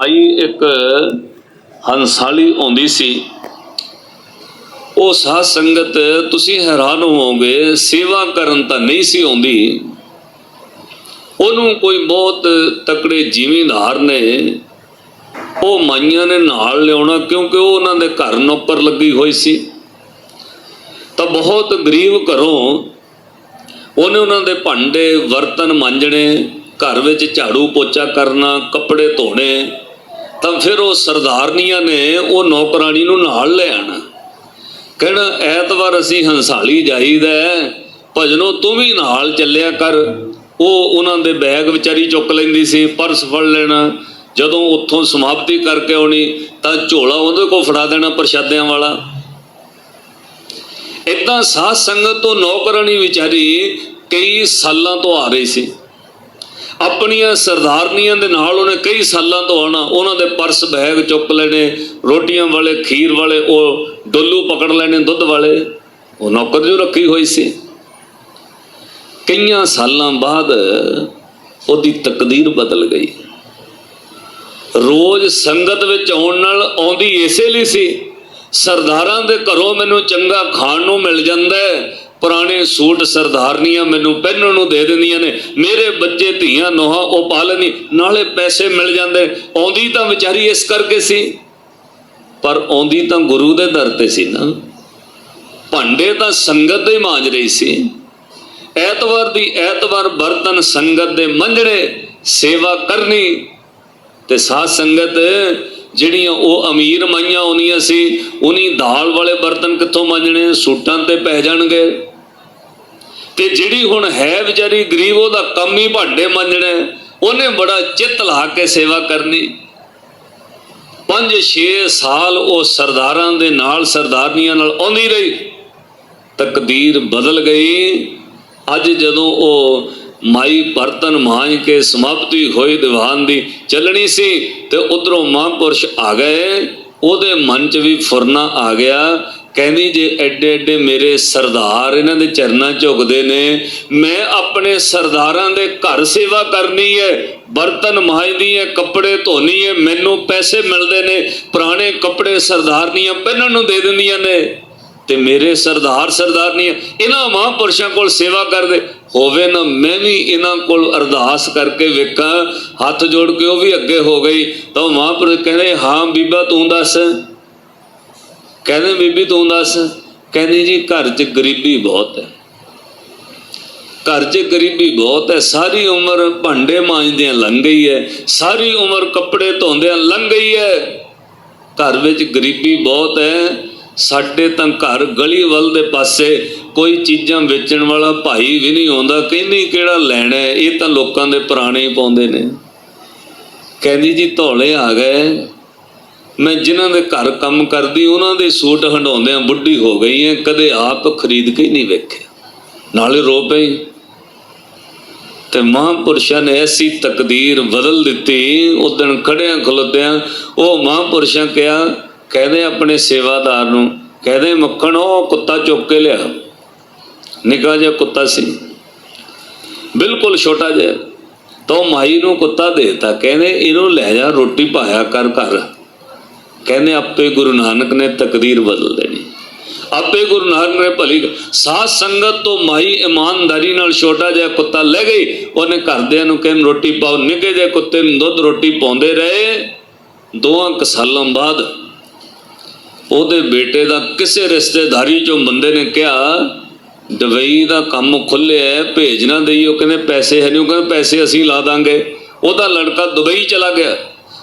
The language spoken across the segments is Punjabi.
ਆਈ ਇੱਕ ਹੰਸਾਲੀ ਆਉਂਦੀ ਸੀ। ਉਹ ਸਾਧ ਸੰਗਤ, ਤੁਸੀਂ ਹੈਰਾਨ ਹੋਵੋਗੇ, ਸੇਵਾ ਕਰਨ ਤਾਂ ਨਹੀਂ ਸੀ ਆਉਂਦੀ। ਉਹਨੂੰ ਕੋਈ ਬਹੁਤ ਤਕੜੇ ਜ਼ਿਮੀਂਦਾਰ ਨੇ, ਉਹ ਮਾਈਆਂ ਨੇ ਨਾਲ ਲਿਆਉਣਾ ਕਿਉਂਕਿ ਉਹ ਉਹਨਾਂ ਦੇ ਘਰ ਨੌਕਰ ਲੱਗੀ ਹੋਈ ਸੀ। ਤਾਂ ਬਹੁਤ ਗਰੀਬ ਘਰੋਂ ਉਹਨੇ ਉਹਨਾਂ ਦੇ ਭਾਂਡੇ, ਬਰਤਨ ਮਾਂਜਣੇ, ਘਰ ਵਿੱਚ ਝਾੜੂ ਪੋਚਾ ਕਰਨਾ, ਕੱਪੜੇ ਧੋਣੇ ਤਾਂ ਫਿਰ ਉਹ ਸਰਦਾਰਨੀਆਂ ਨੇ ਉਹ ਨੌਕਰਾਨੀ ਨੂੰ ਨਾਲ ਲੈ ਆਣਾ। ਕਹਿਣਾ ਐਤਵਾਰ ਅਸੀਂ ਹੰਸਾਲੀ ਜਾਈਦਾ ਹੈ, ਭਜਨੋ ਤੂੰ ਵੀ ਨਾਲ ਚੱਲਿਆ ਕਰ। ਉਹ ਉਹਨਾਂ ਦੇ ਬੈਗ ਵਿਚਾਰੀ ਚੁੱਕ ਲੈਂਦੀ ਸੀ ਪਰਸ ਫੜ ਲੈਣਾ। ਜਦੋਂ ਉੱਥੋਂ ਸਮਾਪਤੀ ਕਰਕੇ ਆਉਣੀ ਤਾਂ ਝੋਲਾ ਉਹਦੇ ਕੋਲ ਫੜਾ ਦੇਣਾ ਪ੍ਰਸ਼ਾਦਿਆਂ ਵਾਲਾ। ਇਦਾਂ ਸਾਧ ਸੰਗਤ ਤੋਂ ਨੌਕਰਾਨੀ ਵਿਚਾਰੀ ਕਈ ਸਾਲਾਂ ਤੋਂ ਆ ਰਹੀ ਸੀ। ਆਪਣੀਆਂ ਸਰਦਾਰਨੀਆਂ ਦੇ ਨਾਲ ਉਹਨੇ ਕਈ ਸਾਲਾਂ ਤੋਂ ਆਣਾ ਉਹਨਾਂ ਦੇ ਪਰਸ ਬੈਗ ਚੁੱਕ ਲੈਣੇ, ਰੋਟੀਆਂ ਵਾਲੇ, ਖੀਰ ਵਾਲੇ, ਉਹ ਡੋਲੂ ਪਕੜ ਲੈਣੇ, ਦੁੱਧ ਵਾਲੇ। ਉਹ ਨੌਕਰ ਜੋ ਰੱਖੀ ਹੋਈ ਸੀ। ਕਈਆਂ ਸਾਲਾਂ ਬਾਅਦ ਉਹਦੀ ਤਕਦੀਰ ਬਦਲ ਗਈ। ਰੋਜ਼ ਸੰਗਤ ਵਿੱਚ ਆਉਣ ਨਾਲ ਆਉਂਦੀ ਇਸੇ ਲਈ ਸੀ। ਸਰਦਾਰਾਂ ਦੇ ਘਰੋਂ ਮੈਨੂੰ ਚੰਗਾ ਖਾਣ ਨੂੰ ਮਿਲ ਜਾਂਦਾ ਪੁਰਾਣੇ ਸੂਟ ਸਰਦਾਰਨੀਆਂ ਮੈਨੂੰ ਪਹਿਨਣ ਨੂੰ ਦੇ ਦਿੰਦੀਆਂ ਨੇ। ਮੇਰੇ ਬੱਚੇ ਧੀਆਂ ਨੋਹਾਂ, ਉਹ ਪਾਲਣੀ ਨਾਲੇ ਪੈਸੇ ਮਿਲ ਜਾਂਦੇ। ਆਉਂਦੀ ਤਾਂ ਵਿਚਾਰੀ ਇਸ ਕਰਕੇ ਸੀ। ਪਰ ਆਉਂਦੀ ਤਾਂ ਗੁਰੂ ਦੇ ਦਰ ਤੇ ਸੀ ਨਾ। ਭਾਂਡੇ ਤਾਂ ਸੰਗਤ ਦੇ ਮਾਂਜ ਰਹੀ ਸੀ। ਐਤਵਾਰ ਦੀ ਐਤਵਾਰ ਬਰਤਨ ਸੰਗਤ ਦੇ ਮੰਝਣੇ ਸੇਵਾ ਕਰਨੀ ਤੇ ਸਾਧ ਸੰਗਤ ਜਿਹੜੀਆਂ ਉਹ ਅਮੀਰ ਮਾਈਆਂ ਆਉਣੀਆਂ ਸੀ ਉਨੀ ਦਾਲ ਵਾਲੇ ਬਰਤਨ ਕਿੱਥੋਂ ਮਾਂਜਣੇ? ਸੂਟਾਂ ਤੇ ਪੈ ਜਾਣਗੇ। ਤੇ ਜਿਹੜੀ ਹੁਣ ਹੈ ਵਿਚਾਰੀ ਗਰੀਬ, ਉਹਦਾ ਕੰਮ ਹੀ ਭਾਂਡੇ ਮਾਂਜਣੇ ਉਹਨੇ ਬੜਾ ਚਿੱਤ ਲਾ ਕੇ ਸੇਵਾ ਕਰਨੀ। 5-6 ਸਾਲ ਉਹ ਸਰਦਾਰਾਂ ਦੇ ਨਾਲ, ਸਰਦਾਰਨੀਆਂ ਨਾਲ ਆਉਂਦੀ ਰਹੀ। ਤਕਦੀਰ ਬਦਲ ਗਈ। ਅੱਜ ਜਦੋਂ ਉਹ ਮਾਈ ਬਰਤਨ ਮਾਂਜ ਕੇ ਸਮਾਪਤੀ ਹੋਈ ਦੀਵਾਨ ਦੀ ਚੱਲਣੀ ਸੀ ਤੇ ਉਧਰੋਂ ਮਹਾਂਪੁਰਸ਼ ਆ ਗਏ। ਉਹਦੇ ਮਨ 'ਚ ਵੀ ਫੁਰਨਾ ਆ ਗਿਆ। ਕਹਿੰਦੀ ਜੇ ਐਡੇ ਐਡੇ ਮੇਰੇ ਸਰਦਾਰ ਇਹਨਾਂ ਦੇ ਚਰਨਾਂ ਝੁਕਦੇ ਨੇ, ਮੈਂ ਆਪਣੇ ਸਰਦਾਰਾਂ ਦੇ ਘਰ ਸੇਵਾ ਕਰਨੀ ਹੈ, ਬਰਤਨ ਮਾਂਜਦੀ ਹੈ, ਕੱਪੜੇ ਧੋਣੀ ਹੈ, ਮੈਨੂੰ ਪੈਸੇ ਮਿਲਦੇ ਨੇ, ਪੁਰਾਣੇ ਕੱਪੜੇ ਸਰਦਾਰਨੀਆਂ ਪਹਿਨਣ ਨੂੰ ਦੇ ਦਿੰਦੀਆਂ ਨੇ। ਤੇ ਮੇਰੇ ਸਰਦਾਰ ਸਰਦਾਰਨੀਆਂ ਇਹਨਾਂ ਮਹਾਂਪੁਰਸ਼ਾਂ ਕੋਲ ਸੇਵਾ ਕਰਦੇ, ਹੋਵੇ ਨਾ ਮੈਂ ਵੀ ਇਹਨਾਂ ਕੋਲ ਅਰਦਾਸ ਕਰਕੇ ਵੇਖਾਂ, ਹੱਥ ਜੋੜ ਕੇ ਉਹ ਵੀ ਅੱਗੇ ਹੋ ਗਈ, ਤਾਂ ਉਹ ਮਹਾਂਪੁਰਸ਼ ਕਹਿੰਦੇ, ਹਾਂ ਬੀਬਾ ਤੂੰ ਦੱਸ ਕਹਿੰਦੇ ਬੀਬੀ ਤੂੰ ਦੱਸ, ਕਹਿੰਦੀ ਜੀ ਘਰ 'ਚ ਗਰੀਬੀ ਬਹੁਤ ਹੈ। ਘਰ 'ਚ ਗਰੀਬੀ ਬਹੁਤ ਹੈ, ਸਾਰੀ ਉਮਰ ਭਾਂਡੇ ਮਾਂਜਦਿਆਂ ਲੰਘ ਗਈ ਹੈ, ਸਾਰੀ ਉਮਰ ਕੱਪੜੇ ਧੋਂਦਿਆਂ ਲੰਘ ਗਈ ਹੈ। ਘਰ ਵਿੱਚ ਗਰੀਬੀ ਬਹੁਤ ਹੈ, ਸਾਡੇ ਤਾਂ ਘਰ ਗਲੀ ਵੱਲ ਦੇ ਪਾਸੇ ਕੋਈ ਚੀਜ਼ਾਂ ਵੇਚਣ ਵਾਲਾ ਭਾਈ ਵੀ ਨਹੀਂ ਆਉਂਦਾ, ਕਹਿੰਦੀ ਕਿਹੜਾ ਲੈਣਾ ਇਹ ਤਾਂ ਲੋਕਾਂ ਦੇ ਪੁਰਾਣੇ ਪਾਉਂਦੇ ਨੇ। ਕਹਿੰਦੀ ਜੀ ਧੌਲੇ ਆ ਗਏ ਮੈਂ ਜਿਨ੍ਹਾਂ ਦੇ ਘਰ ਕੰਮ ਕਰਦੀ, ਉਹਨਾਂ ਦੇ ਸੂਟ ਹੰਡਾਉਂਦਿਆਂ ਬੁੱਢੀ ਹੋ ਗਈ ਐ ਕਦੇ ਆਪ ਖਰੀਦ ਕੇ ਨਹੀਂ ਵੇਖਿਆ। ਨਾਲੇ ਰੋ ਪਈ। ਤੇ ਮਹਾਂਪੁਰਸ਼ਾਂ ਨੇ ਐਸੀ ਤਕਦੀਰ ਬਦਲ ਦਿੱਤੀ ਉਹ ਦਿਨ ਖੜਿਆਂ ਖਲੋਦਿਆਂ ਉਹ ਮਹਾਂਪੁਰਸ਼ਾਂ ਕਿਹਾ, ਕਹਿੰਦੇ ਆਪਣੇ ਸੇਵਾਦਾਰ ਨੂੰ, ਕਹਿੰਦੇ ਮੱਖਣ, ਉਹ ਕੁੱਤਾ ਚੁੱਕ ਕੇ ਲਿਆ। ਨਿੱਕਾ ਜਿਹਾ ਕੁੱਤਾ ਸੀ। ਬਿਲਕੁਲ ਛੋਟਾ ਜਿਹਾ। ਤਾਂ ਮਾਈ ਨੂੰ ਕੁੱਤਾ ਦੇਤਾ, ਕਹਿੰਦੇ, ਇਹਨੂੰ ਲੈ ਜਾ, ਰੋਟੀ ਪਾਇਆ ਕਰ ਘਰ। ਕਹਿੰਦੇ ਆਪੇ ਗੁਰੂ ਨਾਨਕ ਨੇ ਤਕਦੀਰ ਬਦਲ ਦੇਣੀ। ਆਪੇ ਗੁਰੂ ਨਾਨਕ ਨੇ ਭਲੀ ਸਾਧ ਸੰਗਤ ਤੋਂ ਮਾਈ ਇਮਾਨਦਾਰੀ ਨਾਲ ਛੋਟਾ ਜਿਹਾ ਕੁੱਤਾ ਲੈ ਗਈ, ਉਹਨੇ ਘਰਦਿਆਂ ਨੂੰ ਕਹਿਣ ਰੋਟੀ ਪਾਓ, ਨਿੱਕੇ ਜਿਹੇ ਕੁੱਤੇ ਨੂੰ ਦੁੱਧ ਰੋਟੀ ਪਾਉਂਦੇ ਰਹੇ। ਦੋਆਂ ਕਸਾਲਾਂ ਬਾਅਦ ਉਹਦੇ ਬੇਟੇ ਦਾ ਕਿਸੇ ਰਿਸ਼ਤੇਦਾਰੀ ਚੋਂ ਬੰਦੇ ਨੇ ਕਿਹਾ, ਦਵਾਈ ਦਾ ਕੰਮ ਖੁੱਲਿਆ ਹੈ, ਭੇਜ ਨਾ ਦੇਈ ਉਹ ਕਹਿੰਦੇ, ਪੈਸੇ ਹੈ ਨਹੀਂ ਉਹ ਕਹਿੰਦੇ, ਪੈਸੇ ਅਸੀਂ ਲਾ ਦਾਂਗੇ। ਉਹਦਾ ਲੜਕਾ ਦੁਬਈ ਚਲਾ ਗਿਆ।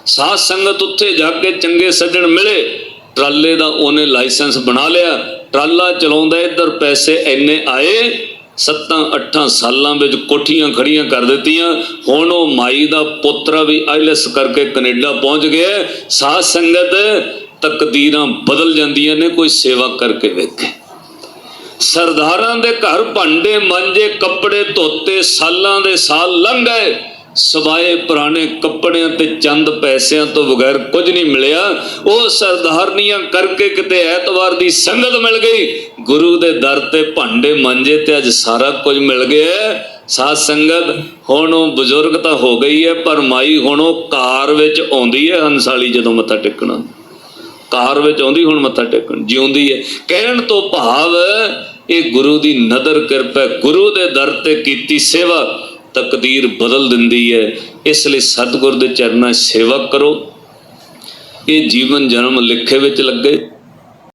ਸਾਧ ਸੰਗਤ ਉੱਥੇ ਜਾ ਕੇ ਚੰਗੇ ਸੱਜਣ ਮਿਲੇ। ਟਰਾਲੇ ਦਾ ਉਹਨੇ ਲਾਇਸੈਂਸ ਬਣਾ ਲਿਆ। ਟਰਾਲਾ ਚਲਾਉਂਦਾ ਇੱਧਰ ਪੈਸੇ ਇੰਨੇ ਆਏ, ਸੱਤਾਂ ਅੱਠਾਂ ਸਾਲਾਂ ਵਿੱਚ ਕੋਠੀਆਂ ਖੜੀਆਂ ਕਰ ਦਿੱਤੀਆਂ। ਹੁਣ ਉਹ ਮਾਈ ਦਾ ਪੁੱਤਰਾ ਵੀ ਆਈਲੈਸ ਕਰਕੇ ਕੈਨੇਡਾ ਪਹੁੰਚ ਗਿਆ। ਸਾਧ ਸੰਗਤ ਤਕਦੀਰਾਂ ਬਦਲ ਜਾਂਦੀਆਂ ਨੇ, ਕੋਈ ਸੇਵਾ ਕਰਕੇ ਵੇਖੇ। ਸਰਦਾਰਾਂ ਦੇ ਘਰ ਭਾਂਡੇ ਮਾਂਜੇ, ਕੱਪੜੇ ਧੋਤੇ, ਸਾਲਾਂ ਦੇ ਸਾਲ ਲੰਘ ਗਏ। ਸਵਾਏ ਪੁਰਾਣੇ ਕੱਪੜਿਆਂ ਤੇ ਚੰਦ ਪੈਸਿਆਂ ਤੋਂ ਬਗੈਰ ਕੁਝ ਨਹੀਂ ਮਿਲਿਆ, ਉਹ ਸਰਦਾਰਨੀਆਂ ਕਰਕੇ ਕਿਤੇ ਐਤਵਾਰ ਦੀ ਸੰਗਤ ਮਿਲ ਗਈ। ਗੁਰੂ ਦੇ ਦਰ ਤੇ ਭਾਂਡੇ ਮਾਂਜੇ ਤੇ ਅੱਜ ਸਾਰਾ ਕੁਝ ਮਿਲ ਗਿਆ ਸਾਧ ਸੰਗਤ, ਹੁਣ ਉਹ ਬਜ਼ੁਰਗ ਤਾਂ ਹੋ ਗਈ ਹੈ, ਪਰ ਮਾਈ ਹੁਣ ਉਹ ਕਾਰ ਵਿੱਚ ਆਉਂਦੀ ਹੈ ਹੰਸਾਲੀ ਜਦੋਂ ਮੱਥਾ ਟੇਕਣਾ। ਕਾਰ ਵਿੱਚ ਆਉਂਦੀ, ਹੁਣ ਮੱਥਾ ਟੇਕਣ ਜਿਉਂਦੀ ਹੈ। ਕਹਿਣ ਤੋਂ ਭਾਵ, ਇਹ ਗੁਰੂ ਦੀ ਨਦਰ ਕਿਰਪਾ ਗੁਰੂ ਦੇ ਦਰ ਤੇ ਕੀਤੀ ਸੇਵਾ। ਤਕਦੀਰ ਬਦਲ ਦਿੰਦੀ ਹੈ, ਇਸ ਲਈ ਸਤਿਗੁਰ ਦੇ ਚਰਨਾਂ ਸੇਵਾ ਕਰੋ। ਇਹ ਜੀਵਨ ਜਨਮ ਲਿਖੇ ਵਿੱਚ ਲੱਗੇ।